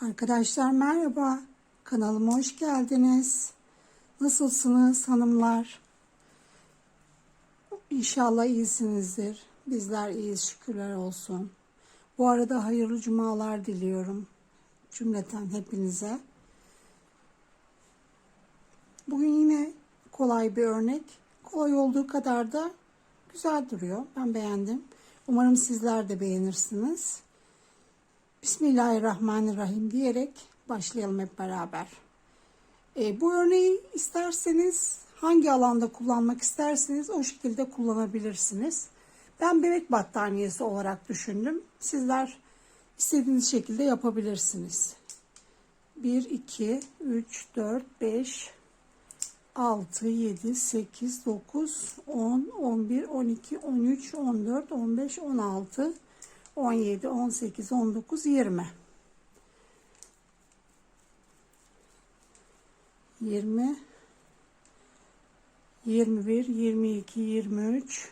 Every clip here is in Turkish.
Arkadaşlar merhaba. Kanalıma hoş geldiniz. Nasılsınız hanımlar? İnşallah iyisinizdir. Bizler iyiyiz şükürler olsun. Bu arada hayırlı cumalar diliyorum. Cümleten hepinize. Bugün yine kolay bir örnek. Kolay olduğu kadar da güzel duruyor. Ben beğendim. Umarım sizler de beğenirsiniz. Bismillahirrahmanirrahim diyerek başlayalım hep beraber. E, bu örneği isterseniz hangi alanda kullanmak isterseniz o şekilde kullanabilirsiniz. Ben bebek battaniyesi olarak düşündüm. Sizler istediğiniz şekilde yapabilirsiniz. 1, 2, 3, 4, 5, 6, 7, 8, 9, 10, 11, 12, 13, 14, 15, 16, 17, 18, 19, 20. 20, 21, 22, 23,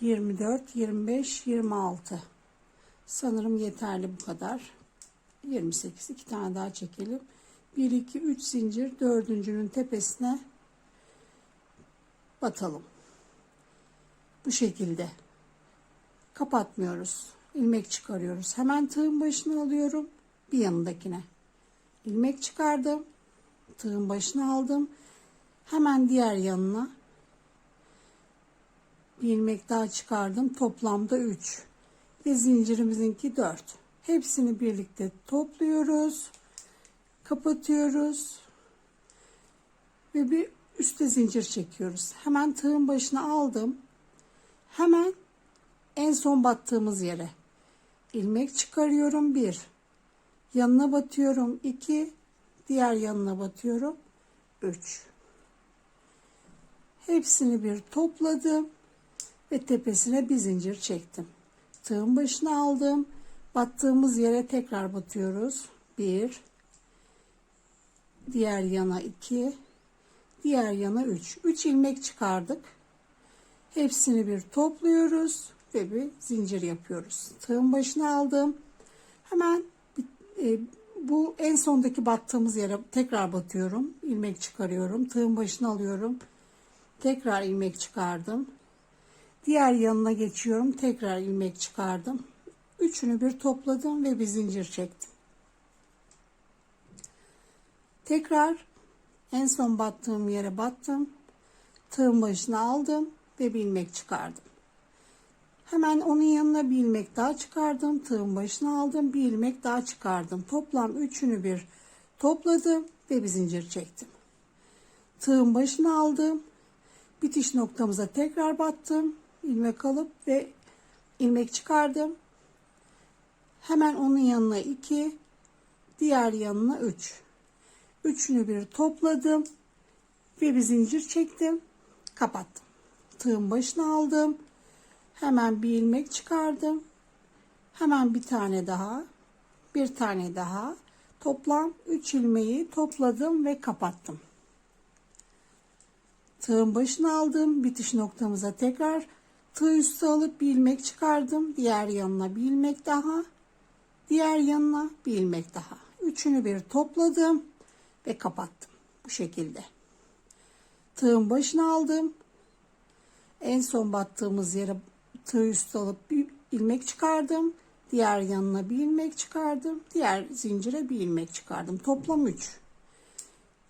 24, 25, 26. Sanırım yeterli bu kadar. 28. iki tane daha çekelim. 1, 2, 3 zincir dördüncünün tepesine batalım. Bu şekilde kapatmıyoruz. ilmek çıkarıyoruz. Hemen tığın başına alıyorum. Bir yanındakine. ilmek çıkardım. Tığın başına aldım. Hemen diğer yanına bir ilmek daha çıkardım. Toplamda 3. Ve zincirimizinki 4. Hepsini birlikte topluyoruz. Kapatıyoruz. Ve bir üstte zincir çekiyoruz. Hemen tığın başına aldım. Hemen en son battığımız yere. İlmek çıkarıyorum 1 yanına batıyorum 2 diğer yanına batıyorum 3 hepsini bir topladım ve tepesine bir zincir çektim. Tığın başına aldım. Battığımız yere tekrar batıyoruz. 1 diğer yana 2 diğer yana 3 3 ilmek çıkardık. Hepsini bir topluyoruz ve bir zincir yapıyoruz. Tığın başına aldım. Hemen e, bu en sondaki battığımız yere tekrar batıyorum. ilmek çıkarıyorum. Tığın başına alıyorum. Tekrar ilmek çıkardım. Diğer yanına geçiyorum. Tekrar ilmek çıkardım. Üçünü bir topladım ve bir zincir çektim. Tekrar en son battığım yere battım. Tığın başına aldım ve bir ilmek çıkardım. Hemen onun yanına bir ilmek daha çıkardım. Tığın başına aldım. Bir ilmek daha çıkardım. Toplam üçünü bir topladım ve bir zincir çektim. Tığın başına aldım. Bitiş noktamıza tekrar battım. ilmek alıp ve ilmek çıkardım. Hemen onun yanına 2, diğer yanına 3. Üç. Üçünü bir topladım ve bir zincir çektim. Kapattım. Tığın başına aldım Hemen bir ilmek çıkardım. Hemen bir tane daha. Bir tane daha. Toplam 3 ilmeği topladım ve kapattım. Tığın başına aldım. Bitiş noktamıza tekrar tığ üstü alıp bir ilmek çıkardım. Diğer yanına bir ilmek daha. Diğer yanına bir ilmek daha. Üçünü bir topladım ve kapattım. Bu şekilde. Tığın başına aldım. En son battığımız yere tığ üstü alıp bir ilmek çıkardım. Diğer yanına bir ilmek çıkardım. Diğer zincire bir ilmek çıkardım. Toplam 3.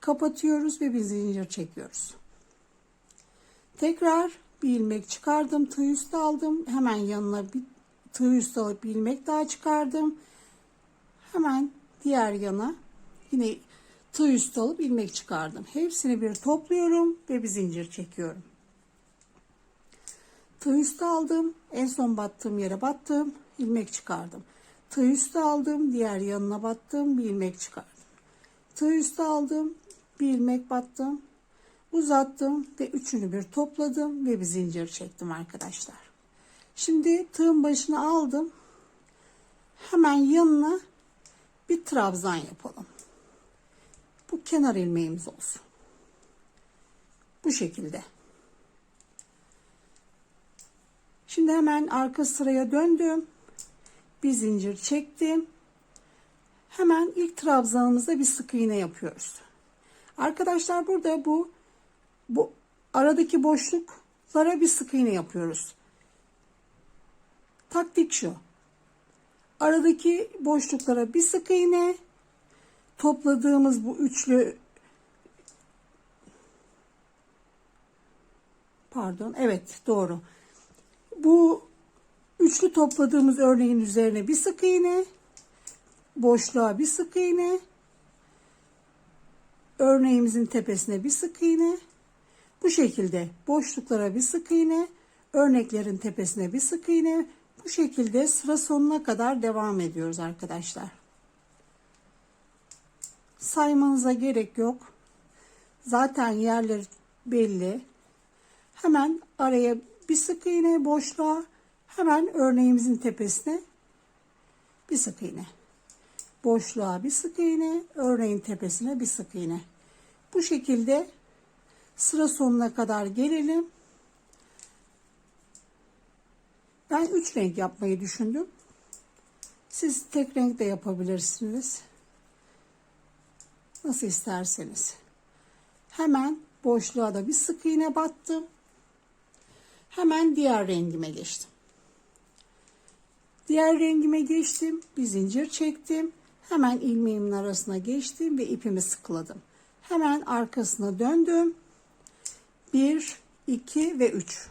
Kapatıyoruz ve bir zincir çekiyoruz. Tekrar bir ilmek çıkardım. Tığ üstü aldım. Hemen yanına bir tığ üstü alıp bir ilmek daha çıkardım. Hemen diğer yana yine tığ üstü alıp ilmek çıkardım. Hepsini bir topluyorum ve bir zincir çekiyorum. Tığ üstü aldım. En son battığım yere battım. ilmek çıkardım. Tığ üstü aldım. Diğer yanına battım. Bir ilmek çıkardım. Tığ üstü aldım. Bir ilmek battım. Uzattım ve üçünü bir topladım ve bir zincir çektim arkadaşlar. Şimdi tığın başına aldım. Hemen yanına bir trabzan yapalım. Bu kenar ilmeğimiz olsun. Bu şekilde. Şimdi hemen arka sıraya döndüm. Bir zincir çektim. Hemen ilk trabzanımızda bir sık iğne yapıyoruz. Arkadaşlar burada bu bu aradaki boşluklara bir sık iğne yapıyoruz. Taktik şu. Aradaki boşluklara bir sık iğne topladığımız bu üçlü pardon evet doğru. Bu üçlü topladığımız örneğin üzerine bir sık iğne boşluğa bir sık iğne örneğimizin tepesine bir sık iğne bu şekilde boşluklara bir sık iğne örneklerin tepesine bir sık iğne bu şekilde sıra sonuna kadar devam ediyoruz arkadaşlar. Saymanıza gerek yok. Zaten yerleri belli. Hemen araya bir sık iğne boşluğa hemen örneğimizin tepesine bir sık iğne. Boşluğa bir sık iğne, örneğin tepesine bir sık iğne. Bu şekilde sıra sonuna kadar gelelim. Ben üç renk yapmayı düşündüm. Siz tek renk de yapabilirsiniz. Nasıl isterseniz. Hemen boşluğa da bir sık iğne battım. Hemen diğer rengime geçtim. Diğer rengime geçtim. Bir zincir çektim. Hemen ilmeğimin arasına geçtim ve ipimi sıkıladım. Hemen arkasına döndüm. 1, 2 ve 3.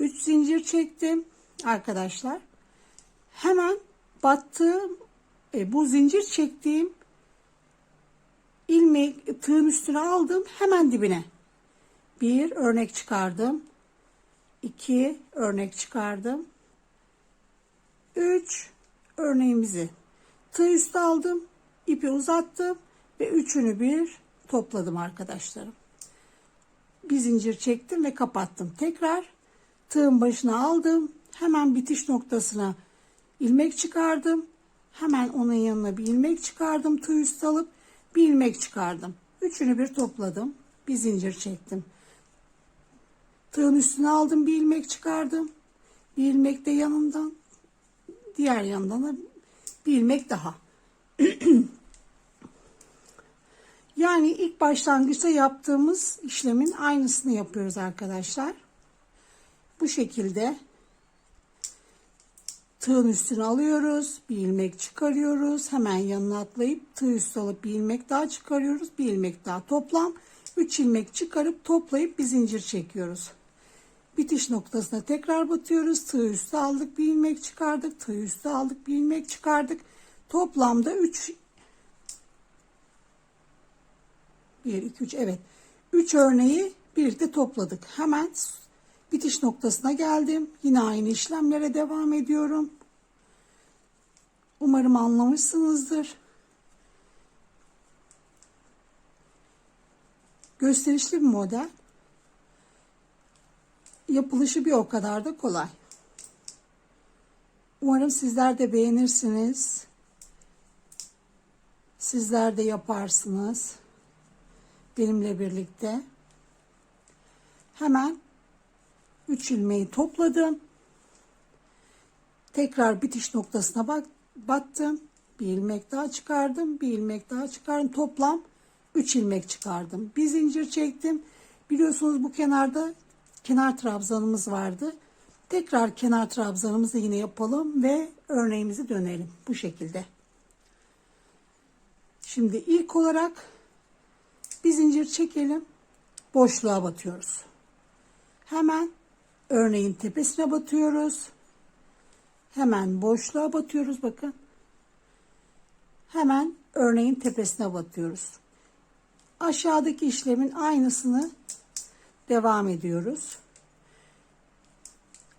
3 zincir çektim arkadaşlar. Hemen battığım e, bu zincir çektiğim ilmek tığın üstüne aldım hemen dibine. Bir örnek çıkardım. 2 örnek çıkardım. 3 örneğimizi tığ üstü aldım. ipi uzattım ve üçünü bir topladım arkadaşlarım. Bir zincir çektim ve kapattım. Tekrar tığın başına aldım. Hemen bitiş noktasına ilmek çıkardım. Hemen onun yanına bir ilmek çıkardım. Tığ üstü alıp bir ilmek çıkardım. Üçünü bir topladım. Bir zincir çektim. Tığın üstüne aldım bir ilmek çıkardım. Bir ilmek de yanından diğer yandan da bir ilmek daha. yani ilk başlangıçta yaptığımız işlemin aynısını yapıyoruz arkadaşlar. Bu şekilde tığın üstüne alıyoruz. Bir ilmek çıkarıyoruz. Hemen yanına atlayıp tığ üstü alıp bir ilmek daha çıkarıyoruz. Bir ilmek daha toplam 3 ilmek çıkarıp toplayıp bir zincir çekiyoruz. Bitiş noktasına tekrar batıyoruz. Tığ üstü aldık bir ilmek çıkardık. Tığ üstü aldık bir ilmek çıkardık. Toplamda 3 1 2 3 evet. 3 örneği birlikte topladık. Hemen bitiş noktasına geldim. Yine aynı işlemlere devam ediyorum. Umarım anlamışsınızdır. Gösterişli bir model yapılışı bir o kadar da kolay. Umarım sizler de beğenirsiniz. Sizler de yaparsınız. Benimle birlikte. Hemen 3 ilmeği topladım. Tekrar bitiş noktasına bak, battım. Bir ilmek daha çıkardım. Bir ilmek daha çıkardım. Toplam 3 ilmek çıkardım. Bir zincir çektim. Biliyorsunuz bu kenarda kenar trabzanımız vardı. Tekrar kenar trabzanımızı yine yapalım ve örneğimizi dönelim bu şekilde. Şimdi ilk olarak bir zincir çekelim. Boşluğa batıyoruz. Hemen örneğin tepesine batıyoruz. Hemen boşluğa batıyoruz bakın. Hemen örneğin tepesine batıyoruz. Aşağıdaki işlemin aynısını devam ediyoruz.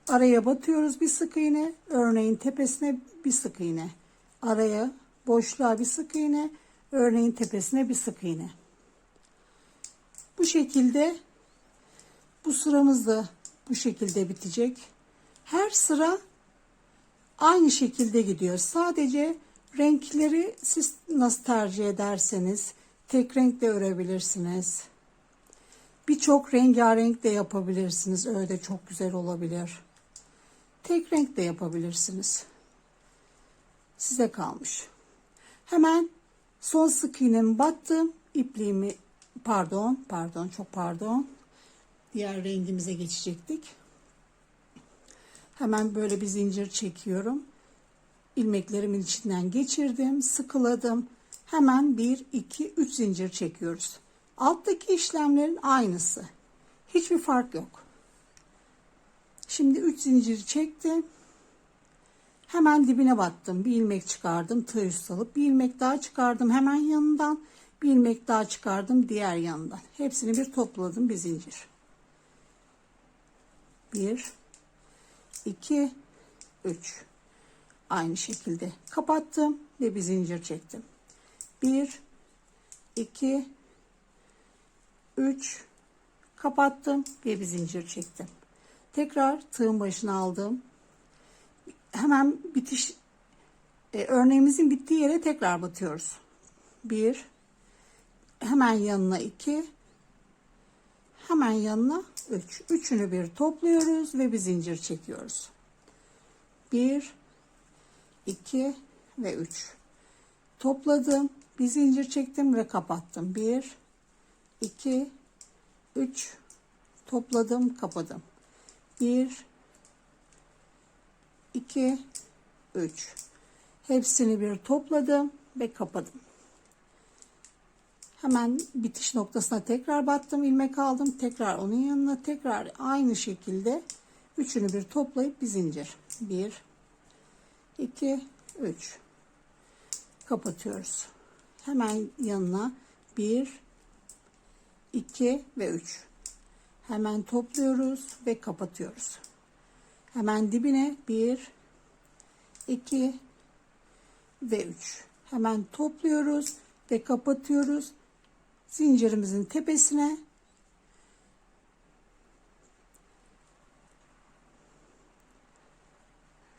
Araya batıyoruz bir sık iğne. Örneğin tepesine bir sık iğne. Araya boşluğa bir sık iğne. Örneğin tepesine bir sık iğne. Bu şekilde bu sıramız da bu şekilde bitecek. Her sıra aynı şekilde gidiyor. Sadece renkleri siz nasıl tercih ederseniz tek renkle örebilirsiniz. Birçok rengarenk de yapabilirsiniz. Öyle çok güzel olabilir. Tek renk de yapabilirsiniz. Size kalmış. Hemen son sık iğnemi battım. İpliğimi pardon pardon çok pardon. Diğer rengimize geçecektik. Hemen böyle bir zincir çekiyorum. İlmeklerimin içinden geçirdim, sıkıladım. Hemen 1 2 3 zincir çekiyoruz. Alttaki işlemlerin aynısı. Hiçbir fark yok. Şimdi 3 zincir çektim. Hemen dibine battım. Bir ilmek çıkardım. Tığ üstü alıp bir ilmek daha çıkardım. Hemen yanından bir ilmek daha çıkardım. Diğer yanından. Hepsini bir topladım. Bir zincir. 1 2 3 Aynı şekilde kapattım ve bir zincir çektim. 1 2 3 kapattım ve bir zincir çektim. Tekrar tığın başına aldım. Hemen bitiş e, örneğimizin bittiği yere tekrar batıyoruz. 1 hemen yanına 2 hemen yanına 3. Üçünü bir topluyoruz ve bir zincir çekiyoruz. 1 2 ve 3. Topladım, bir zincir çektim ve kapattım. 1 2 3 topladım, kapadım. 1 2 3 hepsini bir topladım ve kapadım. Hemen bitiş noktasına tekrar battım, ilmek aldım. Tekrar onun yanına tekrar aynı şekilde üçünü bir toplayıp bir zincir. 1 2 3 kapatıyoruz. Hemen yanına 1 2 ve 3 hemen topluyoruz ve kapatıyoruz. Hemen dibine 1 2 ve 3 hemen topluyoruz ve kapatıyoruz. Zincirimizin tepesine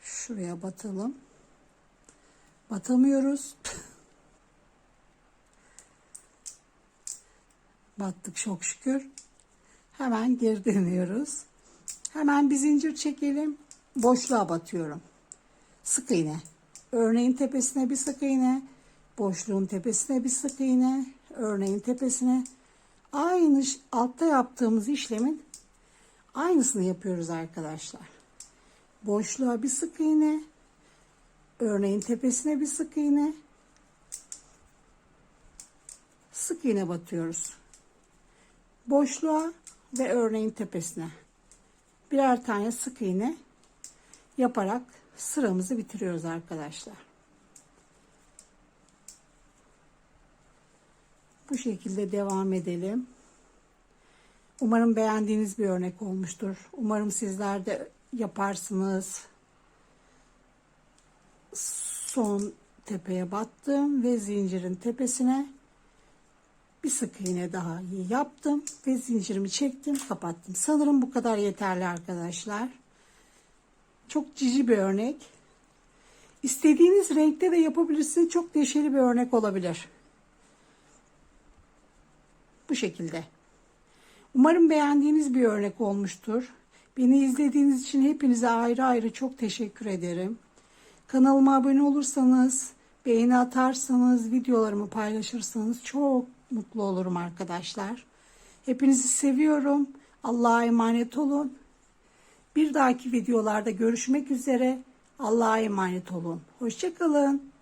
şuraya batalım. Batamıyoruz. Battık çok şükür. Hemen geri dönüyoruz. Hemen bir zincir çekelim. Boşluğa batıyorum. Sık iğne. Örneğin tepesine bir sık iğne. Boşluğun tepesine bir sık iğne. Örneğin tepesine. Aynı altta yaptığımız işlemin aynısını yapıyoruz arkadaşlar. Boşluğa bir sık iğne. Örneğin tepesine bir sık iğne. Sık iğne batıyoruz. Boşluğa ve örneğin tepesine birer tane sık iğne yaparak sıramızı bitiriyoruz arkadaşlar. Bu şekilde devam edelim. Umarım beğendiğiniz bir örnek olmuştur. Umarım sizler de yaparsınız. Son tepeye battım ve zincirin tepesine bir sık iğne daha yaptım ve zincirimi çektim kapattım. Sanırım bu kadar yeterli arkadaşlar. Çok cici bir örnek. İstediğiniz renkte de yapabilirsiniz. Çok neşeli bir örnek olabilir. Bu şekilde. Umarım beğendiğiniz bir örnek olmuştur. Beni izlediğiniz için hepinize ayrı ayrı çok teşekkür ederim. Kanalıma abone olursanız, beğeni atarsanız, videolarımı paylaşırsanız çok mutlu olurum arkadaşlar. Hepinizi seviyorum. Allah'a emanet olun. Bir dahaki videolarda görüşmek üzere. Allah'a emanet olun. Hoşçakalın.